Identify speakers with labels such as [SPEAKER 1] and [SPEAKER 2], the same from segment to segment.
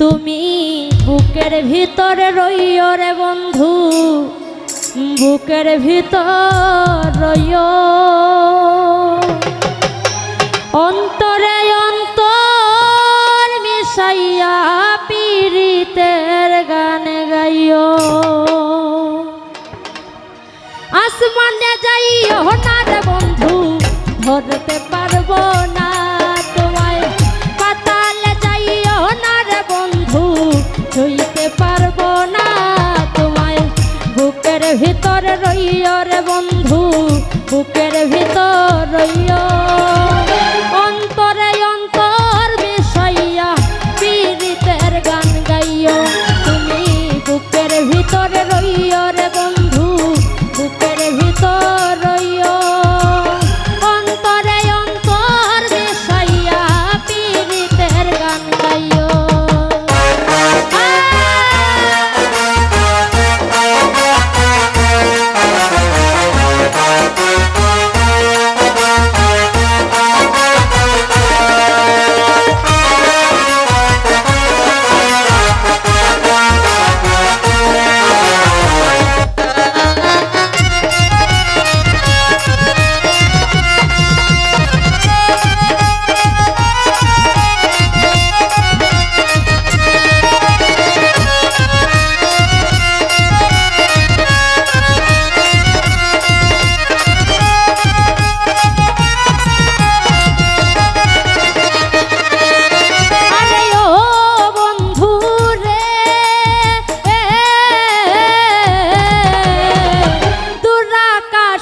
[SPEAKER 1] তুমি বুকের ভিতরে রইও রে বন্ধু, বুকের ভিতর রইও অন্তরে অন্তর মিশাইয়া পীড়িতের গান গাইও আসমানে যাইও না রে বন্ধু, ধরতে পারব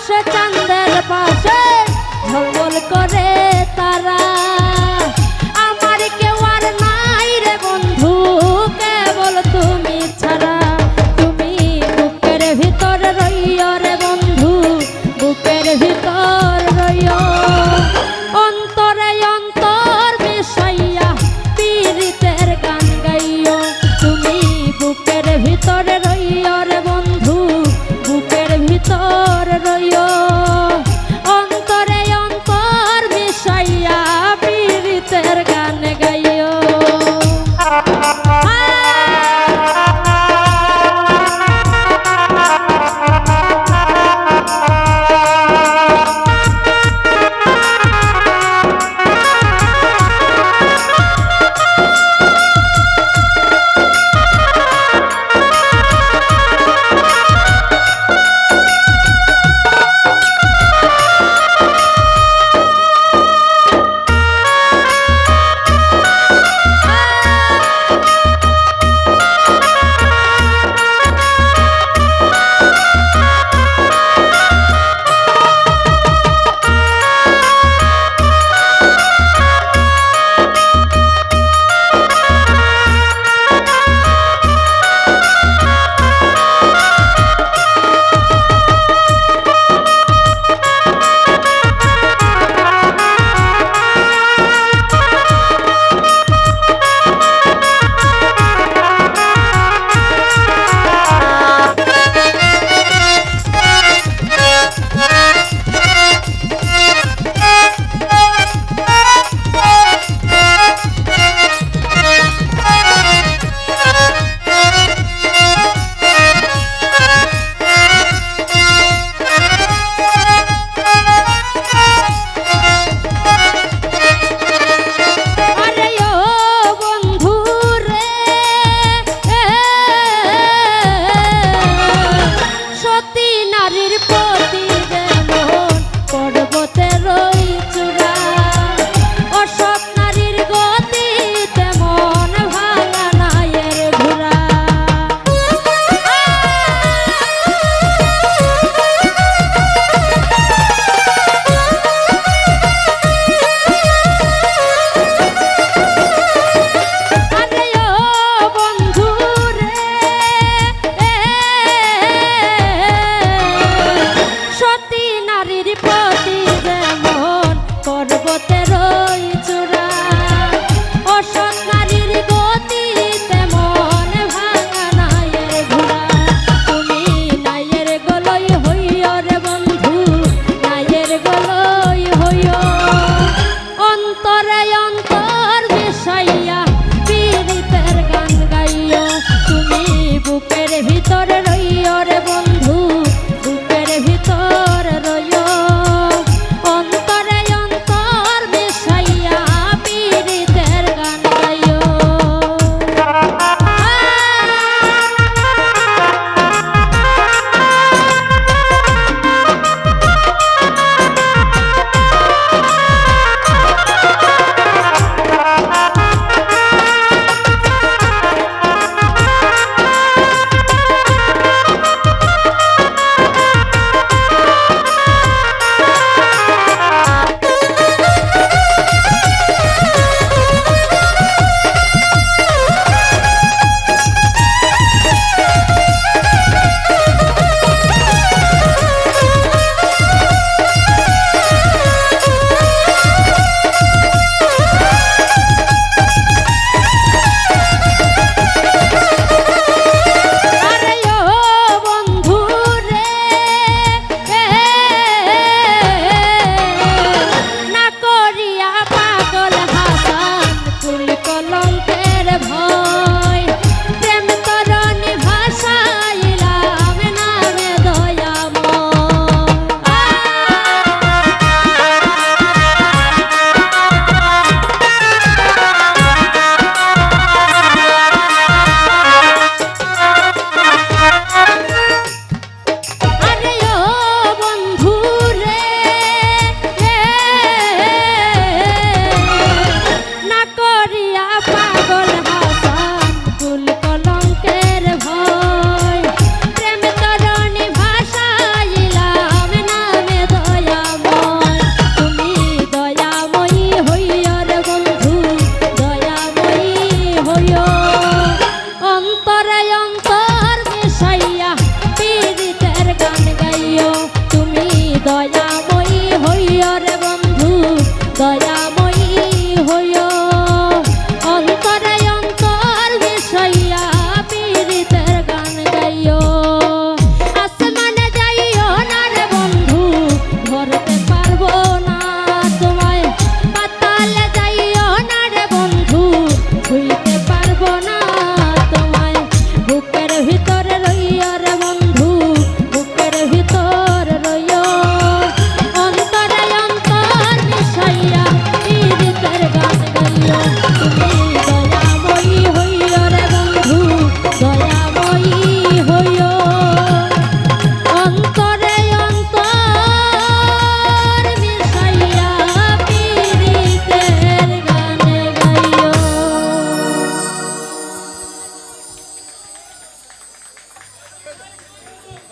[SPEAKER 1] বসে চাঁদের পাশে ঝঙ্গল করে তারা। আমার কেউ আর নাই রে বন্ধু, কেবল তুমি ছাড়া। তুমি বুকের ভিতর রইয় রে বন্ধু, বুকের ভিতর রইয়।